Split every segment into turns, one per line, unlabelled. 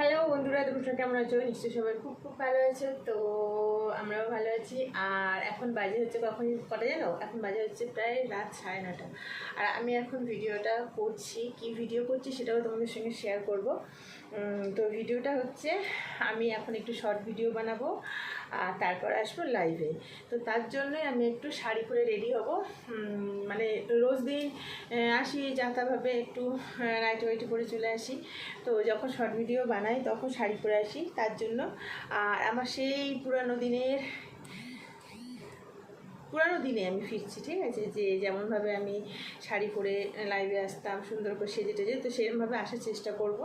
Hello বন্ধুরা, তোমরা কেমন আছো? নিশ্চয়ই সবাই খুব খুব ভালো আছে। তো আমরাও ভালো আছি। আর এখন বাজে হচ্ছে কখন? কটা জানো? এখন বাজে হচ্ছে প্রায় রাত সাড়ে নটা। আর আমি এখন ভিডিওটা করছি। কি ভিডিও করছি সেটাও তোমাদের সঙ্গে শেয়ার করব। তো ভিডিওটা হচ্ছে, আমি এখন একটু শর্ট ভিডিও বানাবো, আর তারপর আসব লাইভে তো তার জন্যই আমি একটু শাড়ি পরে রেডি হব। মানে রোজ দিন আসি যাতাভাবে একটু নাইট ওয়াইটি পরে চলে আসি। তো যখন শর্ট ভিডিও বানাই, তখন শাড়ি পরে আসি, তার জন্য। আর আমার সেই পুরানো দিনের পুরানো দিনে আমি ফিরছি, ঠিক আছে? যে যেমনভাবে আমি শাড়ি পরে লাইভে আসতাম, সুন্দর করে সেজে টেজে, তো সেরকমভাবে আসার চেষ্টা করব।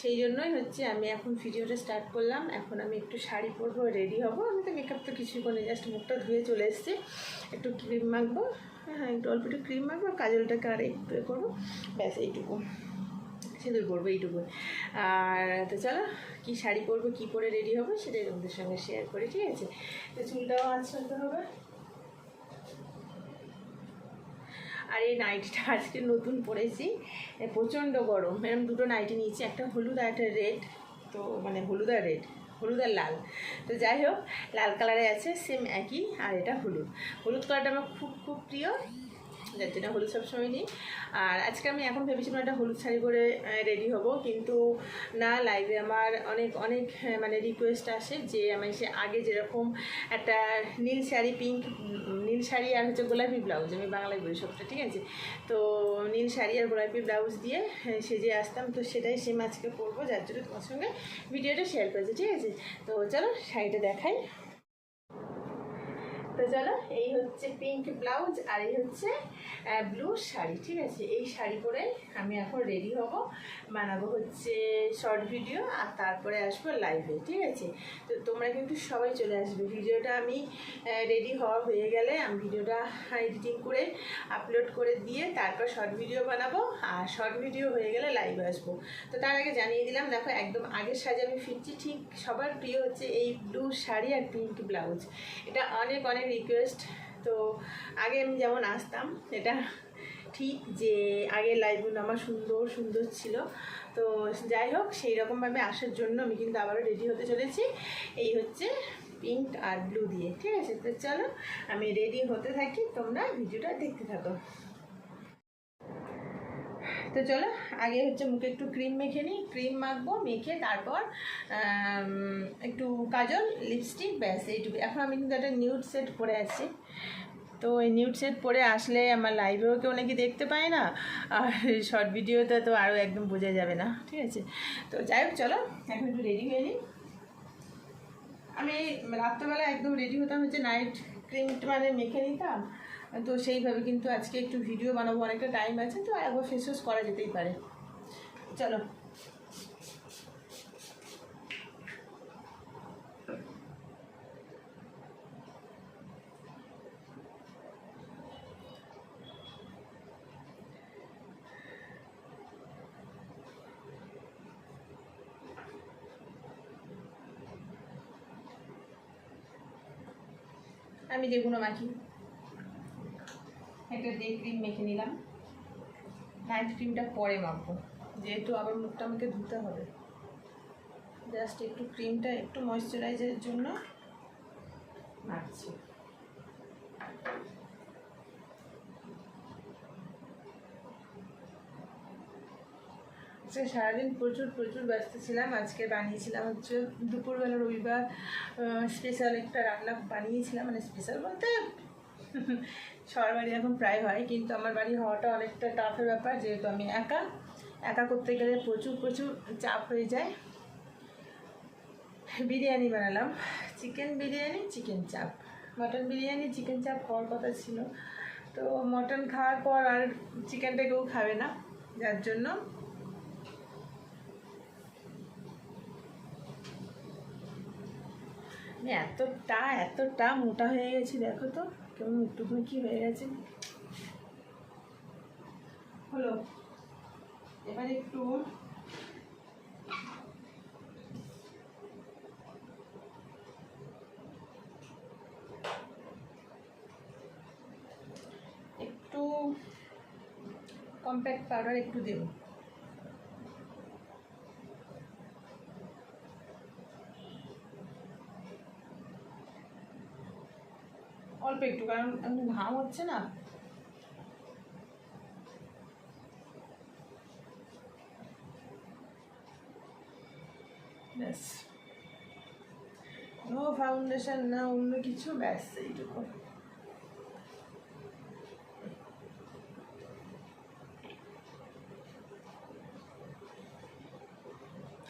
সেই জন্যই হচ্ছে আমি এখন ভিডিওটা স্টার্ট করলাম। এখন আমি একটু শাড়ি পরবো রেডি হব। আমি তো মেকআপ তো কিছুই করে জাস্ট মুখটা ধুয়ে চলে এসেছি। একটু ক্রিম মাখবো। হ্যাঁ একটু অল্প একটু ক্রিম মাখবো, কাজলটাকে আর একটু করব। ব্যাস, এইটুকু। সিঁদুর পরবো এইটুকু আর তো চলো, কী শাড়ি পরবো, কী পরে রেডি হব, সেটাই তোমাদের সঙ্গে শেয়ার করি, ঠিক আছে? তো চুলটাও আঁচড়াতে হবে। আর এই নাইটিটা আজকে নতুন পরেছি প্রচণ্ড গরম। এরকম দুটো নাইটি নিয়েছি, একটা হলুদ আর একটা রেড তো মানে হলুদ আর রেড হলুদ আর লাল। তো যাই হোক, লাল কালারে আছে সেম একই, আর এটা হলুদ। হলুদ কালারটা আমার খুব খুব প্রিয়। যার জন্য হলুদ সবসময় নিই। আর আজকে আমি এখন ভেবেছিলাম একটা হলুদ শাড়ি পরে রেডি হব, কিন্তু না লাইভে আমার অনেক অনেক মানে রিকোয়েস্ট আসে যে আমি সে আগে যেরকম একটা নীল শাড়ি পিঙ্ক নীল শাড়ি আর হচ্ছে গোলাপি ব্লাউজ আমি বাংলায় বলি সবটা, ঠিক আছে? তো নীল শাড়ি আর গোলাপি ব্লাউজ দিয়ে সেজে আসতাম, তো সেটাই সেম আজকে পরবো, যার জন্য তোমার সঙ্গে ভিডিওটা শেয়ার করেছি, ঠিক আছে? তো চলো, শাড়িটা দেখাই। চলো, এই হচ্ছে পিঙ্ক ব্লাউজ আর এই হচ্ছে ব্লু শাড়ি, ঠিক আছে? এই শাড়ি পরে আমি এখন রেডি হব, বানাবো হচ্ছে শর্ট ভিডিও আর তারপরে আসব লাইভে ঠিক আছে? তো তোমরা কিন্তু সবাই চলে আসবে। ভিডিওটা আমি রেডি হওয়া হয়ে গেলে আমি ভিডিওটা এডিটিং করে আপলোড করে দিয়ে তারপর শর্ট ভিডিও বানাবো আর শর্ট ভিডিও হয়ে গেলে লাইভে আসব। তো তার আগে জানিয়ে দিলাম, দেখো একদম আগের সাজে আমি ফিরছি, ঠিক সবার প্রিয় হচ্ছে এই ব্লু শাড়ি আর পিঙ্ক ব্লাউজ এটা অনেক অনেক রিকোয়েস্ট তো আগে আমি যেমন আসতাম, এটা ঠিক যে আগের লাইভগুলো আমার সুন্দর সুন্দর ছিল। তো যাই হোক সেই রকমভাবে আসার জন্য আমি কিন্তু আবারও রেডি হতে চলেছি। এই হচ্ছে পিঙ্ক আর ব্লু দিয়ে, ঠিক আছে? তো চলো, আমি রেডি হতে থাকি, তোমরা ভিডিওটা দেখতে থাকো। তো চলো। আগে হচ্ছে মুখে একটু ক্রিম মেখে নিই। ক্রিম মাখবো, মেখে তারপর একটু কাজল লিপস্টিক ব্যাস এইটুকু এখন আমি কিন্তু একটা নিউড সেট পরে আছি। তো এই নিউড সেট পরে আসলে আমার লাইভেও কেউ নাকি দেখতে পায় না। আর শর্ট ভিডিওতে তো আরও একদম বোঝা যাবে না। ঠিক আছে? তো যাই হোক, চলো, এখন একটু রেডি হয়ে নিই। আমি রাত্রেবেলা একদম রেডি হতাম হচ্ছে নাইট ক্রিম মানে মেখে নিতাম। তো সেইভাবে কিন্তু আজকে একটু ভিডিও বানাবো, অনেকটা টাইম আছে, তো একবার ফেস ওয়াশ করা যেতেই পারে। চলো। আমি যেগুলো মাখি একটা ডে ক্রিম মেখে নিলাম। নাইট ক্রিমটা পরে মাখবো। যেহেতু আবার মুখটা আমাকে ধুতে হবে। জাস্ট একটু ক্রিমটা একটু ময়শ্চারাইজারের জন্য মাখছি। আজকে সারাদিন প্রচুর প্রচুর ব্যস্ত ছিলাম। আজকে বানিয়েছিলাম হচ্ছে দুপুরবেলা রবিবার স্পেশাল একটা রান্না বানিয়েছিলাম। মানে স্পেশাল বলতে সবার বাড়ি এখন প্রায় হয়, কিন্তু আমার বাড়ি হওয়াটা অনেকটা টাফের ব্যাপার, যেহেতু আমি একা। একা করতে গেলে প্রচুর প্রচুর চাপ হয়ে যায়। বিরিয়ানি বানালাম chicken biryani chicken chaap. Mutton biryani chicken chaap হওয়ার কথা ছিল। তো মটন খাওয়ার পর আর চিকেনটা কেউ খাবে না, যার জন্য। এতটা এতটা মোটা হয়ে গেছি, দেখো তো। কেমন কি হয়ে গেছে? হলো এবার একটু একটু কম্প্যাক্ট পাউডার একটু দেবো। একটু, কারণ ঘাম হচ্ছে না। ব্যাস। নো ফাউন্ডেশন না, অন্য কিছু, ব্যাস, এইটুকু।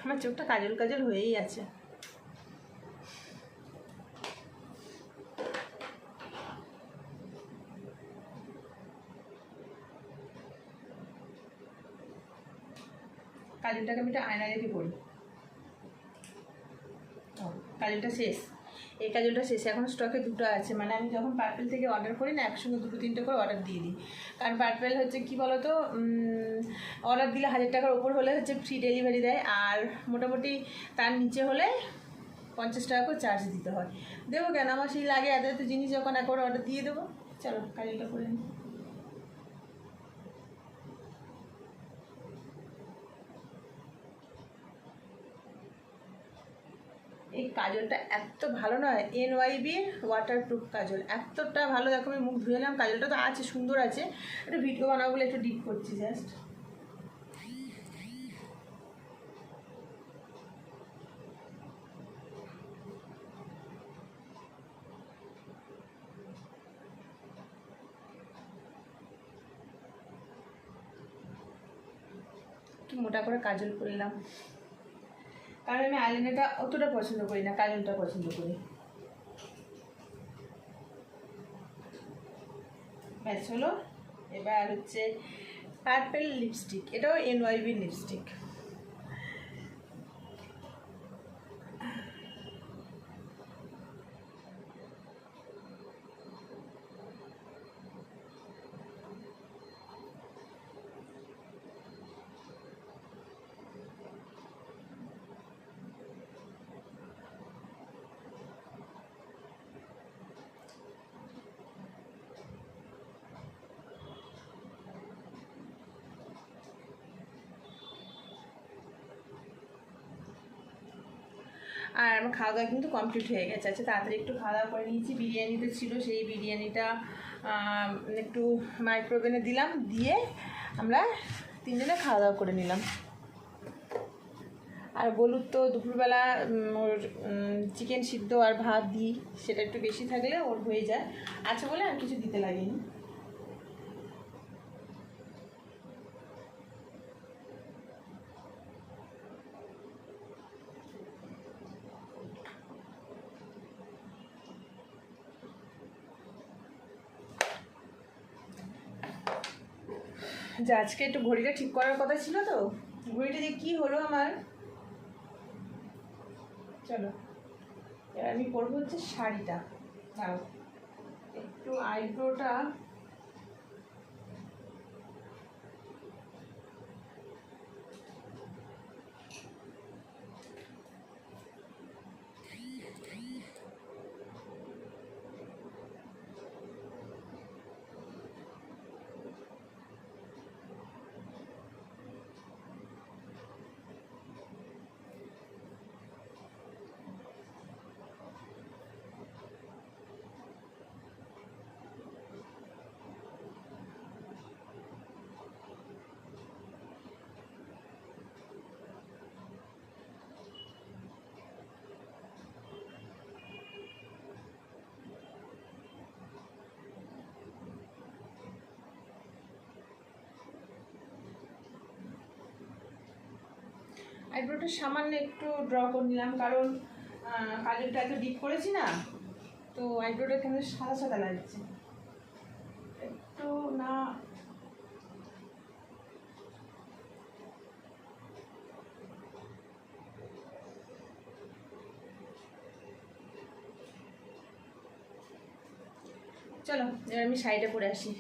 আমার চোখটা কাজল কাজল হয়েই আছে। কাজলটাকে আমি একটা আয়না রেখে পড়ি। কাজলটা শেষ। এই কাজলটা শেষ। এখন স্টকে দুটো আছে। মানে আমি যখন পার্পেল থেকে অর্ডার করি না, একসঙ্গে দুটো, তিনটে করে অর্ডার দিয়ে দিই। কারণ পার্পেল হচ্ছে কি বলতো অর্ডার দিলে হাজার টাকার ওপর হলে হচ্ছে ফ্রি ডেলিভারি দেয়। আর মোটামুটি তার নিচে হলে পঞ্চাশ টাকা করে চার্জ দিতে হয়। দেবো কেন? আমার সেই লাগে এত এত জিনিস, যখন একবার অর্ডার দিয়ে দেবো। চলো, কাজলটা করে নিই এই কাজলটা এত ভালো নয় এন ওয়াইবির ওয়াটারপ্রুফ কাজল। এতটা ভালো, দেখো আমি মুখ ধুয়ে এলাম কাজলটা তো আছে, সুন্দর আছে। একটু ভিডিও বানাবো বলে একটু ডিপ করছি জাস্ট মোটা করে কাজল করলাম কারণ আমি আইলাইনারটা অতটা পছন্দ করি না কাজলটা পছন্দ করি। ব্যাস হলো। এবার হচ্ছে পার্পেল লিপস্টিক এটাও এনওয়াইবি লিপস্টিক আর আমার খাওয়া দাওয়া কিন্তু কমপ্লিট হয়ে গেছে। আচ্ছা তাড়াতাড়ি একটু খাওয়া দাওয়া করে নিয়েছি। বিরিয়ানিতে ছিল, সেই বিরিয়ানিটা একটু মাইক্রোওভেনে দিলাম, দিয়ে আমরা তিনজনে খাওয়া দাওয়া করে নিলাম। আর বলুর তো, দুপুরবেলা ওর চিকেন সিদ্ধ আর ভাত দিই, সেটা একটু বেশি থাকলে ওর হয়ে যায়। আছে বলে আর কিছু দিতে লাগেনি। যে আজকে একটু ঘড়িটা ঠিক করার কথা ছিল তো। ঘড়িটা যে কি হলো আমার? চলো, এবার আমি পরবো হচ্ছে শাড়িটা। দাঁড়াও, একটু আইব্রোটা আইব্রোটা সামান্য একটু ড্র করে নিলাম, কারণ কাজলটা এত ডিপ করেছি না, তো আইব্রোটা কেমন সাদা সাদা লাগছে। একটু না, চলো, এবার আমি শাড়িটা পরে আসি।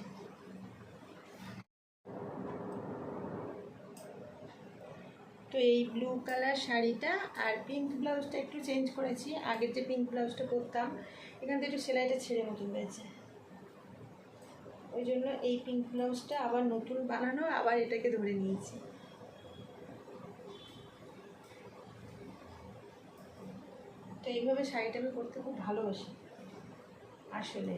এই ব্লু কালার শাড়িটা আর পিঙ্ক ব্লাউজটা একটু চেঞ্জ করেছি। আগের যে পিঙ্ক ব্লাউজটা পরতাম, এখান থেকে একটু সেলাইটা ছেড়ে মতন হয়েছে। ওই জন্য এই পিঙ্ক ব্লাউজটা আবার নতুন বানানো, আবার এটাকে ধরে নিয়েছি। তো এইভাবে শাড়িটা আমি পরতে খুব ভালোবাসি, আসলে।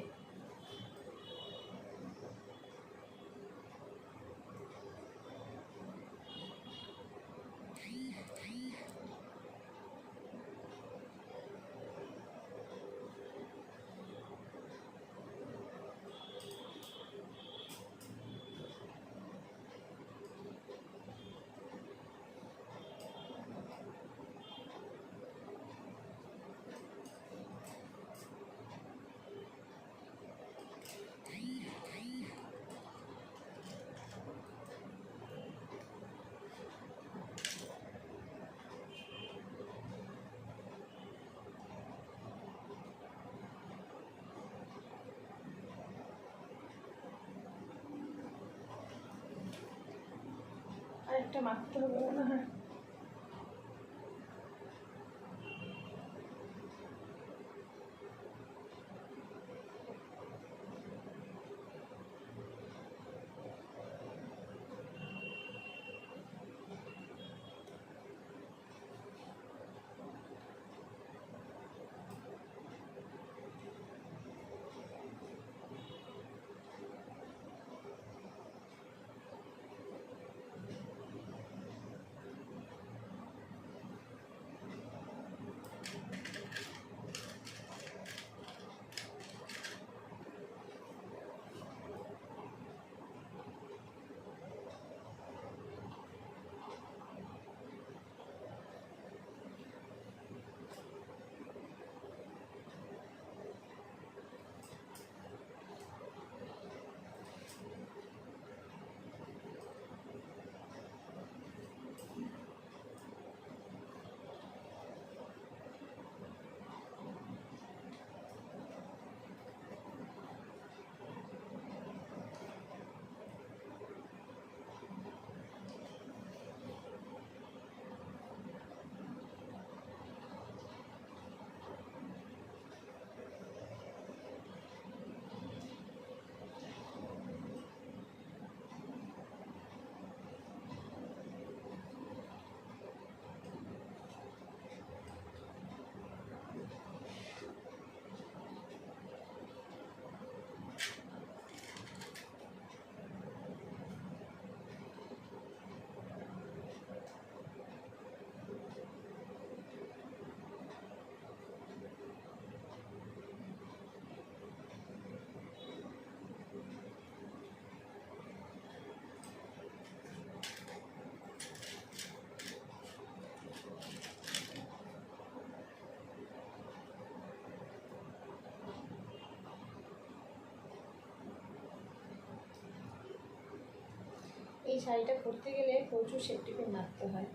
একটা মাখতে হবে না। হ্যাঁ শাড়িটা করতে গেলে প্রচুর সেফটি পিন মারতে হয়।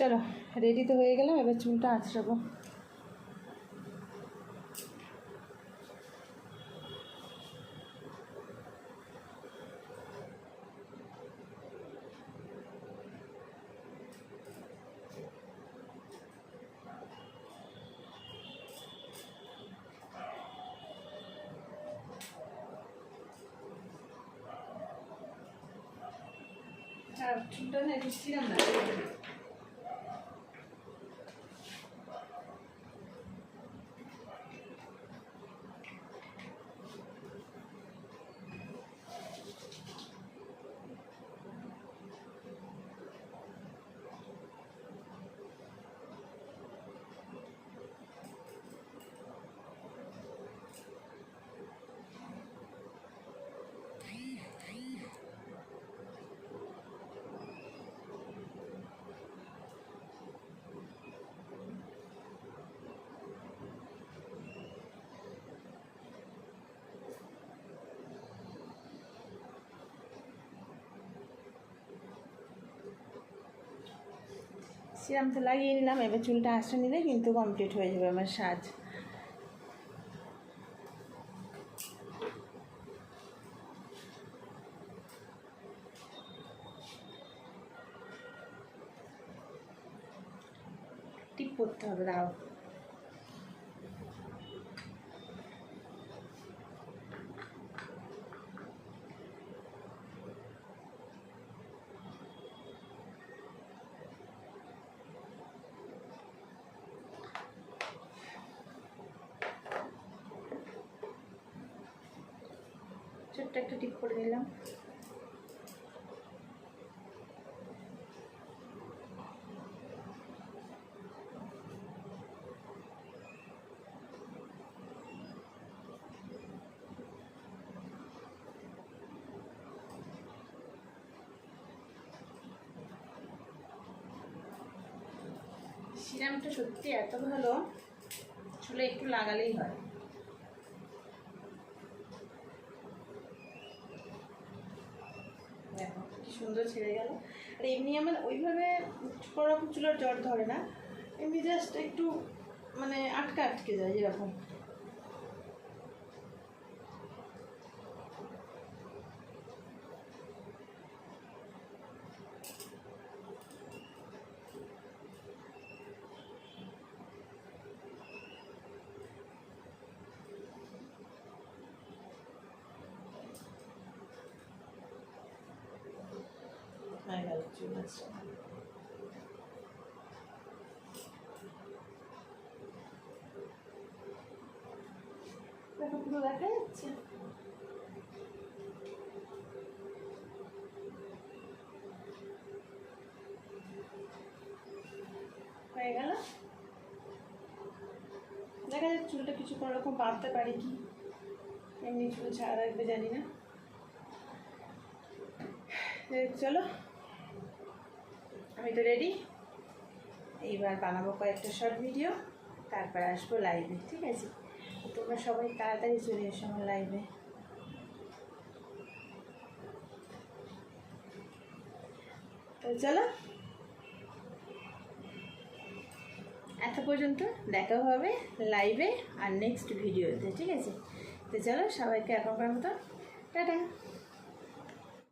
চলো রেডি তো হয়ে গেলাম এবার চুলটা আঁচড়াবো। আর চুলটা না একটু না সিরাম তো লাগিয়ে নিলাম, এবার চুলটা আসতে নিলে কিন্তু কমপ্লিট হয়ে যাবে আমার সাজ। টিপ করতে হবে, দাঁড়াও। ছোট্ট একটা টিপ করে নিলাম। সিরামটা সত্যি এত ভালো চুলে একটু লাগালেই হয় দেখো কি সুন্দর ছেড়ে গেল। আর এমনি আমার ওইভাবে কোনো রকম চুলার জ্বর ধরে না। এমনি জাস্ট একটু মানে আটকে আটকে যায় যেরকম পুরো দেখা যাচ্ছে হয়ে গেল। দেখা যাচ্ছে চুলটা কিছু কোনো রকম বাঁধতে পারি কি। এমনি চুল ছাড়া রাখবে জানি না। চলো। আমি তো রেডি এইবার বানাবো কয়েকটা শর্ট ভিডিও তারপর আসব লাইভে ঠিক আছে? তোমরা সবাই তাড়াতাড়ি চলে এসো আমার লাইভে তো চলো। এত পর্যন্ত দেখা হবে লাইভে আর নেক্সট ভিডিওতে ঠিক আছে? তো চলো সবাইকে এখনকার মতো, টাটা।